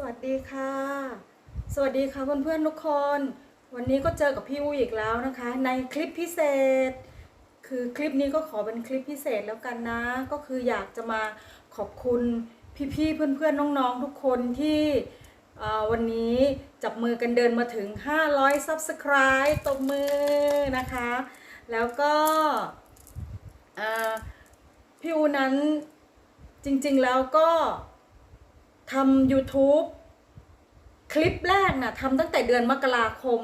สวัสดีค่ะ สวัสดีค่ะเพื่อนๆทุกคน วันนี้ก็เจอกับพี่อูอีกแล้วนะคะ ในคลิปพิเศษ คือคลิปนี้ก็ขอเป็นคลิปพิเศษแล้วกันนะ ก็คืออยากจะมาขอบคุณพี่ๆเพื่อนๆน้องๆทุกคนที่วันนี้จับมือกันเดินมาถึง 500 Subscribe ตบมือนะคะ แล้วก็พี่อูนั้นจริงๆแล้วก็ ทำ YouTube คลิปแรกนะทำตั้งแต่เดือนมกราคม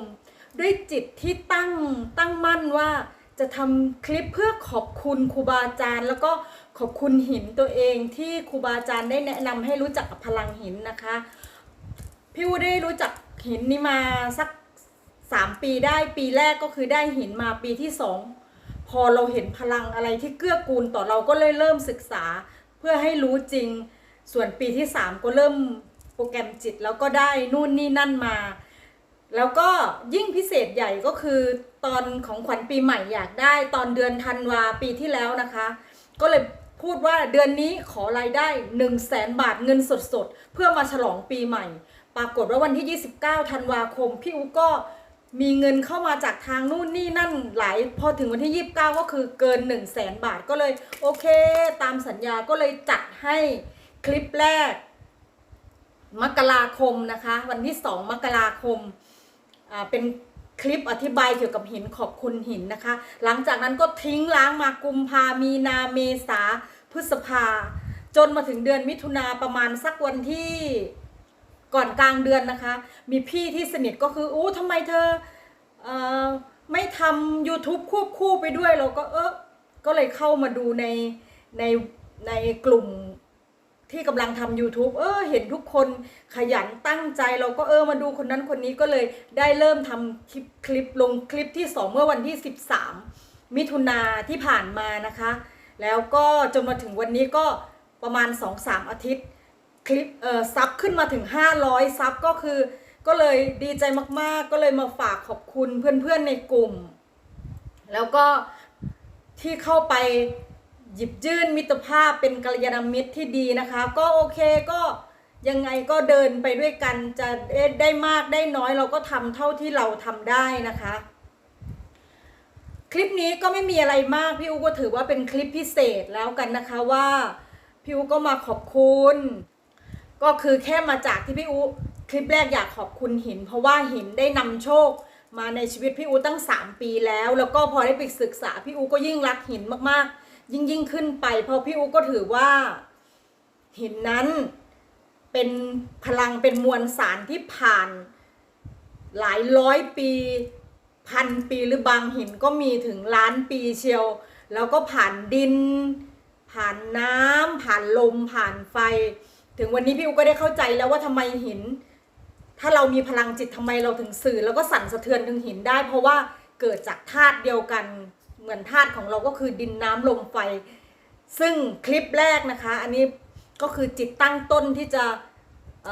ด้วยจิตที่ตั้งตั้งมั่นว่าจะทำคลิปเพื่อขอบคุณครูบาอาจารย์ แล้วก็ขอบคุณหินตัวเองที่ครูบาอาจารย์ได้แนะนำให้รู้จักกับพลังหินนะคะ พี่วูได้รู้จักหินนี้มาสักสามปีได้ปีแรกก็คือได้หินมาปีที่สองพอเราเห็นพลังอะไรที่เกื้อกูลต่อเราก็เลยเริ่มศึกษาเพื่อให้รู้จริง ส่วนปีที่สามก็เริ่มโปรแกรมจิตแล้วก็ได้นู่นนี่นั่นมา แล้วก็ยิ่งพิเศษใหญ่ก็คือตอนของขวัญปีใหม่อยากได้ตอนเดือนธันวาปีที่แล้วนะคะ ก็เลยพูดว่าเดือนนี้ขอรายได้1 0 0 0 0แสนบาทเงินสดๆ เพื่อมาฉลองปีใหม่ ปรากฏว่าวันที่ 29 ธันวาคม พี่อูก็มีเงินเข้ามาจากทางนู่นนี่นั่นหลายพอถึงวันที่ 29 ก็คือเกิน 1 0 0 0 0แสนบาทก็เลยโอเค ตามสัญญาก็เลยจัดให้ คลิปแรก มกราคมนะคะ วันที่2มกราคมเป็นคลิปอธิบายเกี่ยวกับหินขอบคุณหินนะคะ หลังจากนั้นก็ทิ้งล้างมากุมภามีนาเมษาพฤษภา จนมาถึงเดือนมิถุนาประมาณสักวันที่ก่อนกลางเดือนนะคะ มีพี่ที่สนิทก็คืออู้ทำไมเธอเออไม่ทำ YouTube ควบคู่ไปด้วยเราก็เออก็เลยเข้ามาดูในในในกลุ่ม ที่กำลังทำ YouTube เออ เห็นทุกคนขยันตั้งใจเราก็เออมาดูคนนั้นคนนี้ก็เลยได้เริ่มทำคลิปคลิปลงคลิปที่ 2 เมื่อวันที่ 13 มิถุนาที่ผ่านมานะคะ แล้วก็จนมาถึงวันนี้ก็ประมาณ 2-3 อาทิตย์ คลิปเออซับขึ้นมาถึง 500 ซับก็คือ ก็เลยดีใจมากๆ ก็เลยมาฝากขอบคุณเพื่อนๆในกลุ่ม แล้วก็ที่เข้าไป หยิบยื่นมิตรภาพเป็นกัลยาณมิตรที่ดีนะคะ ก็โอเคก็ยังไงก็เดินไปด้วยกันจะได้มากได้น้อยเราก็ทำเท่าที่เราทำได้นะคะ คลิปนี้ก็ไม่มีอะไรมากพี่อูก็ถือว่าเป็นคลิปพิเศษแล้วกันนะคะว่าพี่อูก็มาขอบคุณ ก็คือแค่มาจากที่พี่อูคลิปแรกอยากขอบคุณหิน เพราะว่าหินได้นำโชคมาในชีวิตพี่อูตั้ง 3 ปีแล้ว แล้วก็พอได้ไปศึกษาพี่อูก็ยิ่งรักหินมากๆ ยิ่งยิ่งขึ้นไป เพราะพี่อูก็ถือว่าหินนั้นเป็นพลังเป็นมวลสารที่ผ่านหลายร้อยปีพันปีหรือบางหินก็มีถึงล้านปีเชียว แล้วก็ผ่านดิน ผ่านน้ำผ่านลมผ่านไฟ ถึงวันนี้พี่อูก็ได้เข้าใจแล้วว่าทำไมหิน ถ้าเรามีพลังจิตทำไมเราถึงสื่อ แล้วก็สั่นสะเทือนถึงหินได้ เพราะว่าเกิดจากธาตุเดียวกัน เหมือนธาตุของเราก็คือดินน้ำลมไฟ ซึ่งคลิปแรกนะคะ อันนี้ก็คือจิตตั้งต้นที่จะอ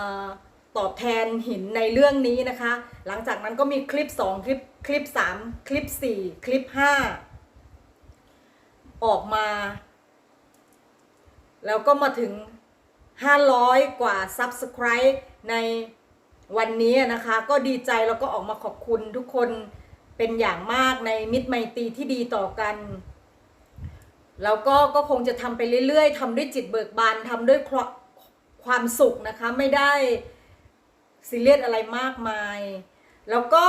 ตอบแทนหินในเรื่องนี้นะคะ หลังจากนั้นก็มีคลิป 2 คลิปคลิป 3 คลิป 4 คลิป 5 ออกมา แล้วก็มาถึง 500 กว่า Subscribe ในวันนี้นะคะ ก็ดีใจแล้วก็ออกมาขอบคุณทุกคน เป็นอย่างมากในมิตรไมตรีที่ดีต่อกันแล้วก็ก็คงจะทำไปเรื่อยๆทำด้วยจิตเบิกบานทำด้วยควความสุขนะคะ ไม่ได้ซีเรียสอะไรมากมาย แล้วก็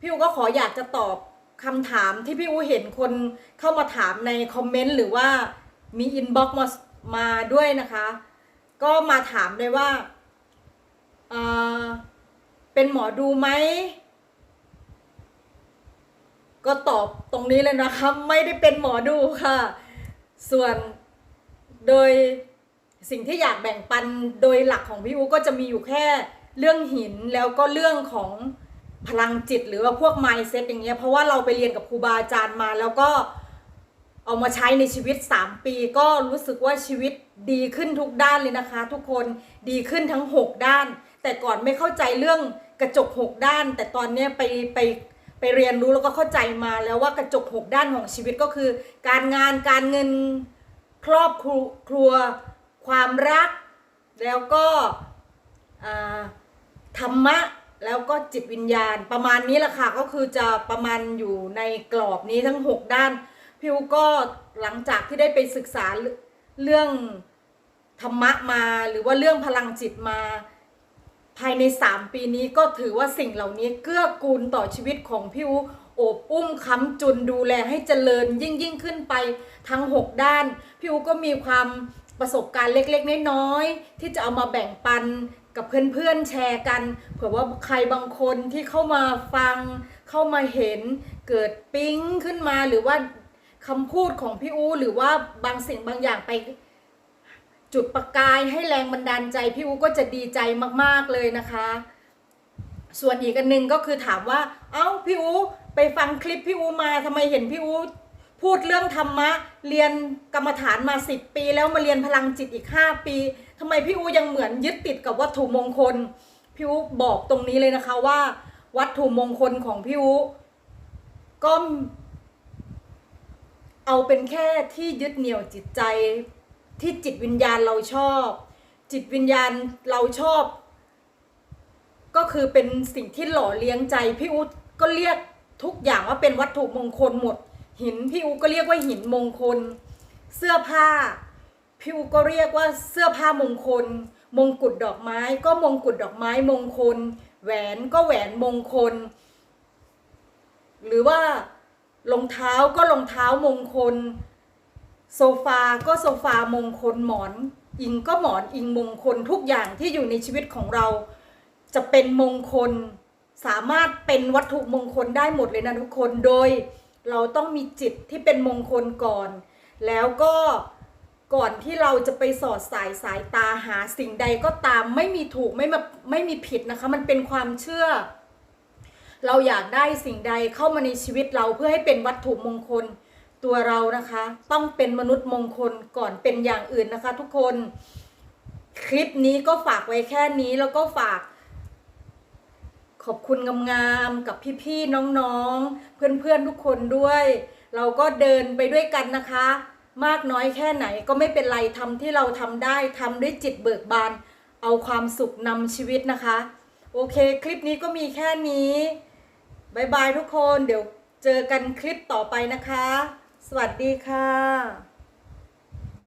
พี่อูก็ขออยากจะตอบคำถามที่พี่อูเห็นคนเข้ามาถามในคอมเมนต์หรือว่ามีอินบ็อกซ์มามาด้วยนะคะ ก็มาถามเลยว่าเเป็นหมอดูไหม ก็ตอบตรงนี้เลยนะคะ ไม่ได้เป็นหมอดูค่ะ ส่วนโดยสิ่งที่อยากแบ่งปันโดยหลักของพี่อูก็จะมีอยู่แค่เรื่องหินแล้วก็เรื่องของพลังจิตหรือว่าพวก mindset อย่างเงี้ยเพราะว่าเราไปเรียนกับครูบาอาจารย์มาแล้วก็เอามาใช้ในชีวิต 3 ปี ก็รู้สึกว่าชีวิตดีขึ้นทุกด้านเลยนะคะ ทุกคนดีขึ้นทั้ง 6 ด้าน แต่ก่อนไม่เข้าใจเรื่องกระจก 6 ด้าน แต่ตอนนี้ไปไป ไปเรียนรู้แล้วก็เข้าใจมาแล้วว่ากระจกหกด้านของชีวิตก็คือ การงานการเงินครอบครัวความรัก แล้วก็ธรรมะแล้วก็จิตวิญญาณ ประมาณนี้แหละค่ะก็คือจะประมาณอยู่ในกรอบนี้ทั้ง 6 ด้านพี่อูก็หลังจากที่ได้ไปศึกษาเรื่องธรรมะมา หรือว่าเรื่องพลังจิตมา ภายใน 3 ปีนี้ก็ถือว่าสิ่งเหล่านี้เกื้อกูลต่อชีวิตของพี่อูโอบอุ้มค้ำจุนดูแลให้เจริญยิ่งยิ่งขึ้นไปทั้ง 6 ด้าน พี่อูก็มีความประสบการณ์เล็กๆน้อยๆที่จะเอามาแบ่งปันกับเพื่อนๆแชร์กัน เผื่อว่าใครบางคนที่เข้ามาฟัง เข้ามาเห็นเกิดปิ๊งขึ้นมาหรือว่าคำพูดของพี่อูหรือว่าบางสิ่งบางอย่างไป จุดประกายให้แรงบันดาลใจพี่อูก็จะดีใจมากๆเลยนะคะ ส่วนอีกอันหนึ่งก็คือถามว่า เอ้าพี่อูไปฟังคลิปพี่อูมาทำไมเห็นพี่อูพูดเรื่องธรรมะ เรียนกรรมฐานมา 10 ปี แล้วมาเรียนพลังจิตอีก 5 ปีทำไมพี่อูยังเหมือนยึดติดกับวัตถุมงคล พี่อูบอกตรงนี้เลยนะคะว่า วัตถุมงคลของพี่อูก็เอาเป็นแค่ที่ยึดเหนี่ยวจิตใจ ที่จิตวิญญาณเราชอบ จิตวิญญาณเราชอบ ก็คือเป็นสิ่งที่หล่อเลี้ยงใจพี่อุ๊ดก็เรียกทุกอย่างว่าเป็นวัตถุมงคลหมด หินพี่อุ๊ก็เรียกว่าหินมงคล เสื้อผ้าพี่อุ๊ก็เรียกว่าเสื้อผ้ามงคล มงกุฎดอกไม้ ก็มงกุฎดอกไม้มงคล แหวนก็แหวนมงคล หรือว่ารองเท้าก็รองเท้ามงคล โซฟาก็โซฟามงคลหมอนอิงก็หมอนอิงมงคลทุกอย่างที่อยู่ในชีวิตของเรา จะเป็นมงคล สามารถเป็นวัตถุมงคลได้หมดเลยนะทุกคนโดย เราต้องมีจิตที่เป็นมงคลก่อน แล้วก็ก่อนที่เราจะไปสอดสายสายตาหาสิ่งใดก็ตามไม่มีถูกไม่มาไม่มีผิดนะคะ มันเป็นความเชื่อ เราอยากได้สิ่งใดเข้ามาในชีวิตเราเพื่อให้เป็นวัตถุมงคล ตัวเรานะคะ ต้องเป็นมนุษย์มงคลก่อนเป็นอย่างอื่นนะคะ ทุกคนคลิปนี้ก็ฝากไว้แค่นี้แล้วก็ฝากขอบคุณงามๆกับพี่ๆน้องๆ เพื่อนๆทุกคนด้วย เราก็เดินไปด้วยกันนะคะ มากน้อยแค่ไหนก็ไม่เป็นไรทำที่เราทำได้ทำด้วยจิตเบิกบาน เอาความสุขนำชีวิตนะคะ โอเคคลิปนี้ก็มีแค่นี้บายบายทุกคนเดี๋ยวเจอกันคลิปต่อไปนะคะ สวัสดีค่ะ